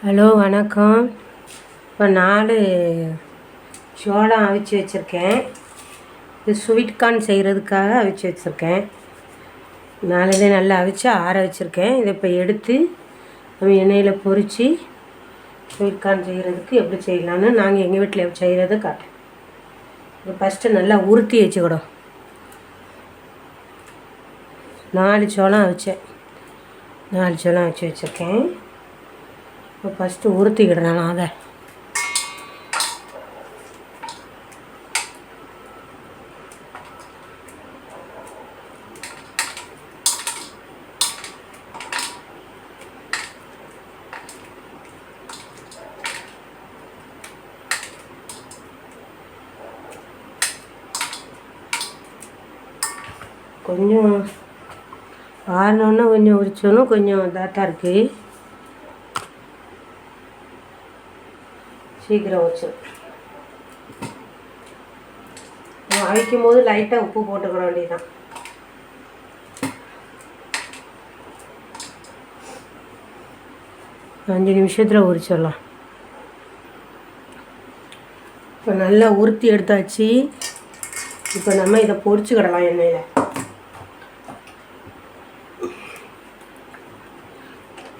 Hello வணக்கம். இப்போ நாலு சோளம் அவிச்சு வச்சுருக்கேன். இது ஸ்வீட் கார்ன் செய்கிறதுக்காக அவிச்சு வச்சுருக்கேன். நாலுதே நல்லா அவிச்சு ஆற வச்சுருக்கேன். இதை இப்போ எடுத்து நம்ம எண்ணெயில் பொறிச்சு ஸ்வீட் கார்ன் செய்கிறதுக்கு எப்படி செய்யலான்னு நாங்கள் எங்கள் வீட்டில் செய்கிறத காட்டுறோம் இது ஃபஸ்ட்டு நல்லா உருட்டி வச்சுக்கிடும் நாலு சோளம் அவிச்சேன். நாலு சோளம் அவிச்சு வச்சுருக்கேன். இப்போ ஃபஸ்ட்டு உறுத்திக்கிடுறேன் நான் அதை. கொஞ்சம் ஆறினோன்னா கொஞ்சம் உரிச்சோன்னு கொஞ்சம் இதாக தான் இருக்குது சீக்கிரம் வச்சிடும் அவிக்கும் போது லைட்டாக உப்பு போட்டுக்கிற வேண்டியதுதான். அஞ்சு நிமிஷத்தில் உரிச்சிடலாம். இப்போ நல்லா உருத்தி எடுத்தாச்சு. இப்போ நம்ம இதை பொரிச்சுக்கிடலாம் எண்ணெயில்.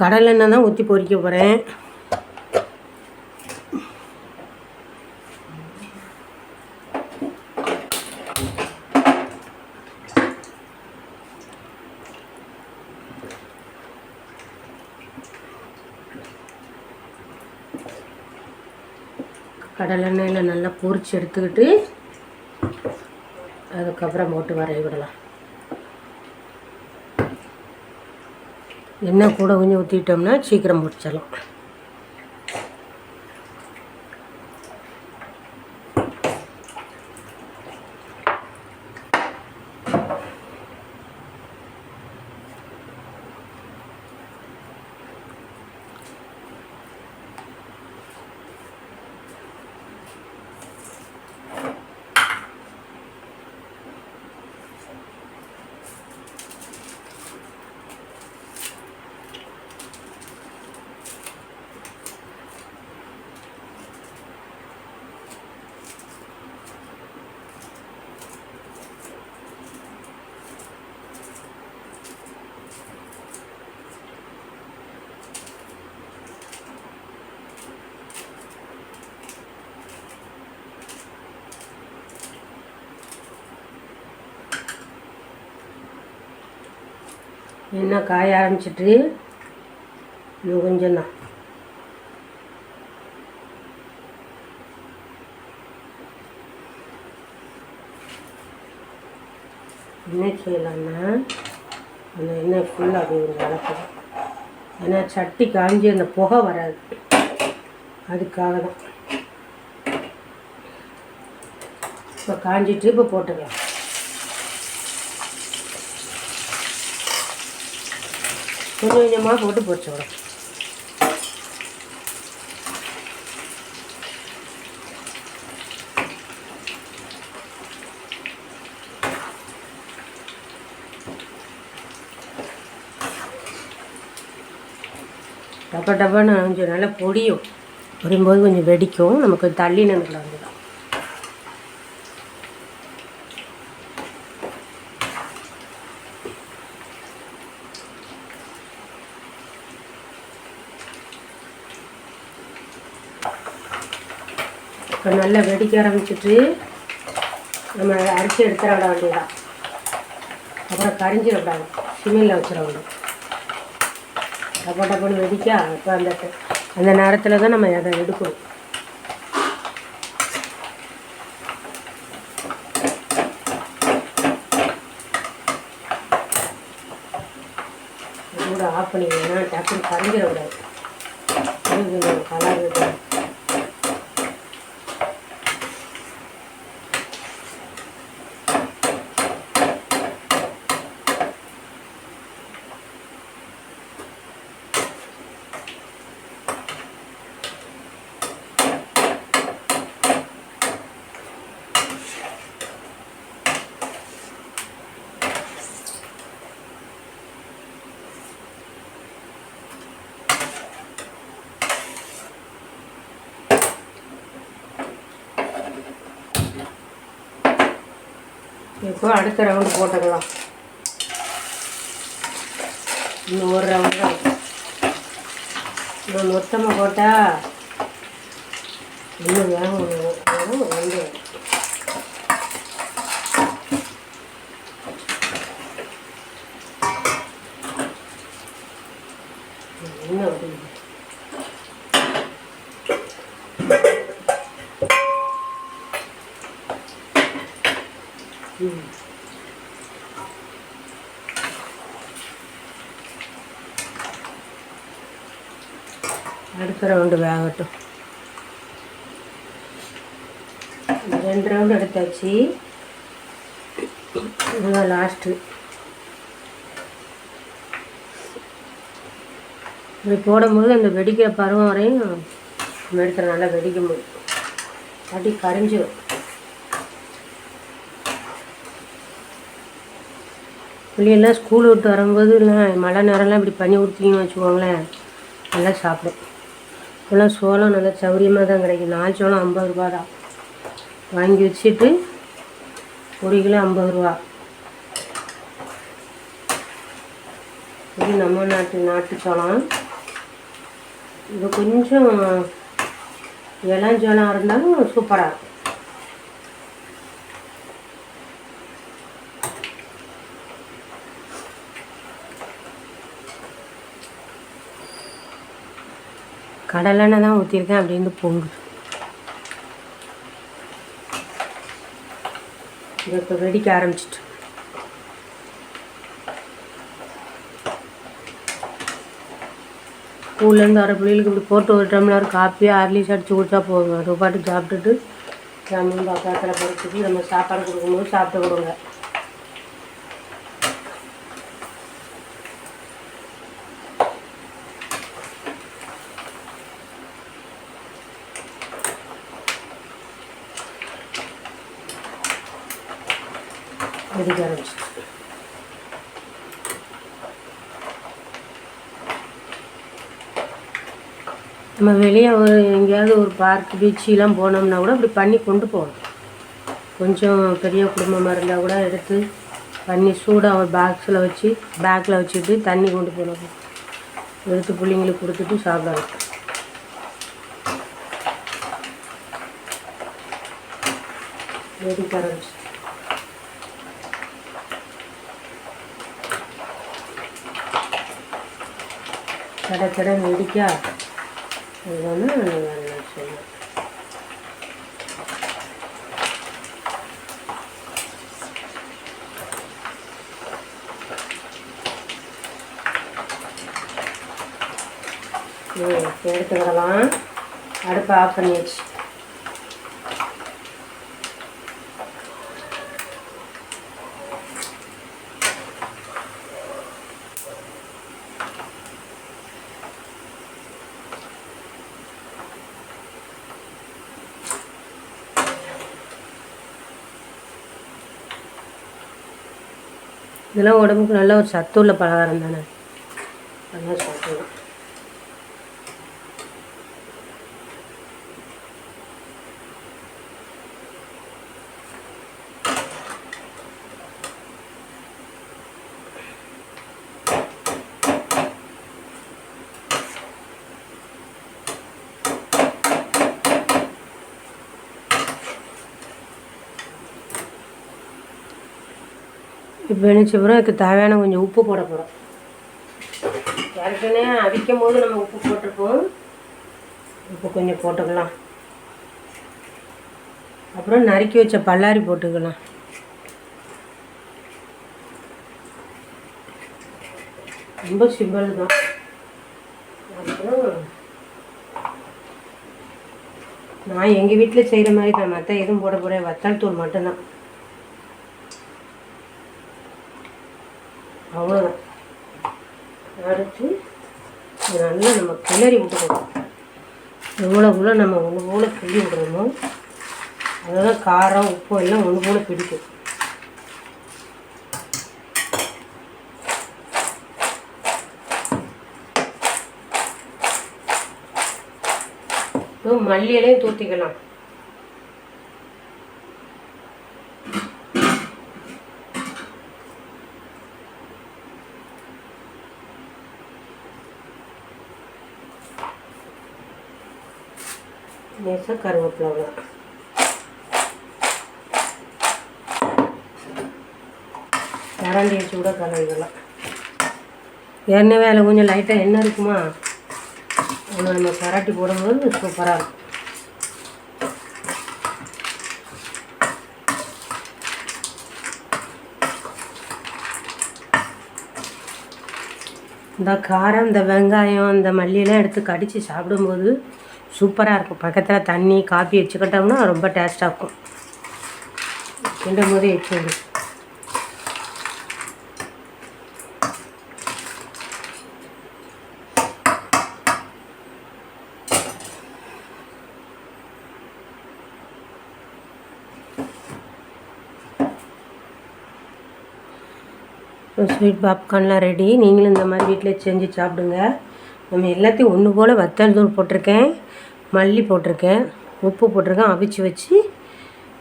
கடலெண்ணெய் தான் ஊற்றி பொரிக்க போகிறேன் எண்ணெயில் நல்லா பொரிச்சு எடுத்துக்கிட்டு அதுக்கப்புறம் போட்டு வரைய விடலாம். எண்ணெய் கூட கொஞ்சம் ஊற்றிட்டோம்னா சீக்கிரம் முடிச்சிடலாம். என்ன காய ஆரம்பிச்சிட்டு? இன்னும் கொஞ்சம் தான். என்ன செய்யலாம்னா அந்த எண்ணெய் ஃபுல்லாக அப்படி கொஞ்சம் வளர்க்கணும் ஏன்னா சட்டி காஞ்சி அந்த புகை வராது. அதுக்காக தான். இப்போ காஞ்சிட்டு இப்போ போட்டுக்கலாம். கொஞ்சம் கொஞ்சமாக போட்டு பொரிச்சு விடும் டப்பா டப்பான்னு கொஞ்சம் நல்லா பொடியும் பொரியும்போது கொஞ்சம் வெடிக்கும். நமக்கு தள்ளி நினைக்கலாம் வந்து இப்போ நல்லா வெடிக்க ஆரம்பிச்சிட்டு நம்ம அரிசி எடுத்துட விட வேண்டியதான். அப்புறம் கரிஞ்சிடக்கூடாது சிமிலில் வச்சிடணும் வேண்டும் டப்பா டப்பான்னு வெடிக்கா இப்போ அந்த அந்த நேரத்தில் தான் நம்ம அதை எடுக்கணும். கூட ஆஃப் பண்ணிக்கலாம் டக்குன்னு கரிஞ்சிடக்கூடாது கொஞ்சம் கலர் இப்போ அடுத்த ரவுண்டு போட்டுக்கலாம். இன்னும் ஒரு ரவுண்டு தான். இன்னும் மொத்தமாக போட்டால் இன்னும் வேகம் வேகம் வந்து இன்னும் அப்படி ம் அடுத்த ரவுண்டு வேகட்டும். ரெண்டு ரவுண்டு எடுத்தாச்சு. இதுதான் லாஸ்ட்டு இது போடும்போது அந்த வெடிக்கிற பருவம் வரையும் நம்ம எடுத்துகிற நல்லா வெடிக்க முடியும் அப்படி கரைஞ்சிடும் பிள்ளைகள்லாம் ஸ்கூல் விட்டு வரும்போது இல்லை மழை நேரம்லாம் இப்படி பண்ணி கொடுத்தீங்கன்னு வச்சுக்கோங்களேன். நல்லா சாப்பிடும். இப்போல்லாம் சோளம் நல்லா சௌரியமாக தான் கிடைக்கும். நாலு சோளம் ஐம்பது ரூபா தான். வாங்கி வச்சுட்டு ஒரு கிலோ ஐம்பது ரூபா. இது நம்ம நாட்டு நாட்டு சோளம். இது கொஞ்சம் இளஞ்சோளம் இருந்தாலும் சூப்பராக இருக்கும். கடலெண்ணெய் தான் ஊற்றிருக்கேன் அப்படின்னு பொங்குது இது இப்போ வெடிக்க ஆரம்பிச்சிட்டு. ஸ்கூல்லேருந்து வர பிள்ளைகளுக்கு இப்படி போட்டு ஒரு டம்ளர் காப்பியாக ஹார்லிக்ஸ் அடித்து குடிச்சா போதும். அது பாட்டு சாப்பிட்டுட்டு ஜாமுன் பக்கத்தில் பறிச்சுட்டு நம்ம சாப்பாடு கொடுக்கும்போது சாப்பிட்டு கொடுங்க வெடிக்க ஆரம்பிச்சிட்டு நம்ம வெளியே ஒரு எங்கேயாவது ஒரு பார்க் பீச்செலாம் போனோம்னா கூட அப்படி பண்ணி கொண்டு போகணும் கொஞ்சம் பெரிய குடும்பமாக இருந்தால் கூட எடுத்து பண்ணி சூடாக ஒரு பாக்ஸில் வச்சு பேக்கில் வச்சுட்டு தண்ணி கொண்டு போகணும் எடுத்து பிள்ளைங்களுக்கு கொடுத்துட்டு சாப்பிடணும் வெடிக்க ஆரம்பிச்சு கடை கடை வெடிக்கா இதுதான் வந்து சொல்லணும் ம் எடுத்துக்கிடலாம். அடுப்பை ஆஃப் பண்ணியாச்சு இதெல்லாம் உடம்புக்கு நல்ல ஒரு சத்துள்ள பலகாரம் தானே? நல்லா சாப்பிடலாம் இப்போ நினச்ச அதுக்கு தேவையான கொஞ்சம் உப்பு போட போகிறோம் ஏற்கனவே அவிக்கும் போது நம்ம உப்பு போட்டிருப்போம். உப்பு கொஞ்சம் போட்டுக்கலாம். அப்புறம் நறுக்கி வச்ச பல்லாரி போட்டுக்கலாம். ரொம்ப சிம்பிள் தான். அப்புறம் நான் எங்கள் வீட்டில் செய்கிற மாதிரி தான். மற்ற எதுவும் போட போகிறேன் வத்தல் தூள் மட்டும்தான். அவ்வளோதான் அடுத்து நல்லா நம்ம கிளறி விட்டுக்கணும். எவ்வளோக்குள்ள நம்ம ஒன்று போல் கிள்ளி விடுறோமோ அதுதான் காரம் உப்பு எல்லாம் ஒன்று போல் பிடிக்கும். இப்போ தூத்திக்கலாம். லேசாக கருவேப்பிலை. அவ்வளோதான் கரண்டி வச்சு கூட கலந்துக்கலாம் எண்ணெய் வேலை கொஞ்சம் லைட்டாக எண்ணெய் இருக்குமா? ஒன்று நம்ம கராட்டி போடும்போது சூப்பராக இருக்கும். இந்த காரம் இந்த வெங்காயம் இந்த மல்லியெல்லாம் எடுத்து கடித்து சாப்பிடும்போது சூப்பராக இருக்கும். பக்கத்தில் தண்ணி காஃபி வச்சுக்கிட்டோம்னா ரொம்ப டேஸ்ட்டாக இருக்கும். கிண்டும் போதே வச்சு ஸ்வீட் பாப்கார்ன்லாம் ரெடி நீங்களும் இந்த மாதிரி வீட்டில் செஞ்சு சாப்பிடுங்க. நம்ம எல்லாத்தையும் ஒன்று போல் வத்தல் தூள் போட்டிருக்கேன். மல்லி போட்டிருக்கேன் உப்பு போட்டிருக்கேன் அவிச்சு வச்சு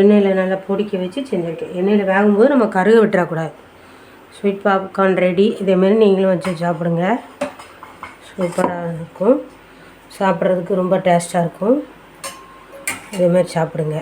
எண்ணெயில் நல்லா பொடிக்க வச்சு செஞ்சுருக்கேன். எண்ணெயில் வேகும்போது நம்ம கருக விட்டுறக்கூடாது. ஸ்வீட் பாப்கார்ன் ரெடி இதேமாரி நீங்களும் வச்சு சாப்பிடுங்க. சூப்பராக இருக்கும். சாப்பிட்றதுக்கு ரொம்ப டேஸ்ட்டாக இருக்கும். இதேமாதிரி சாப்பிடுங்க.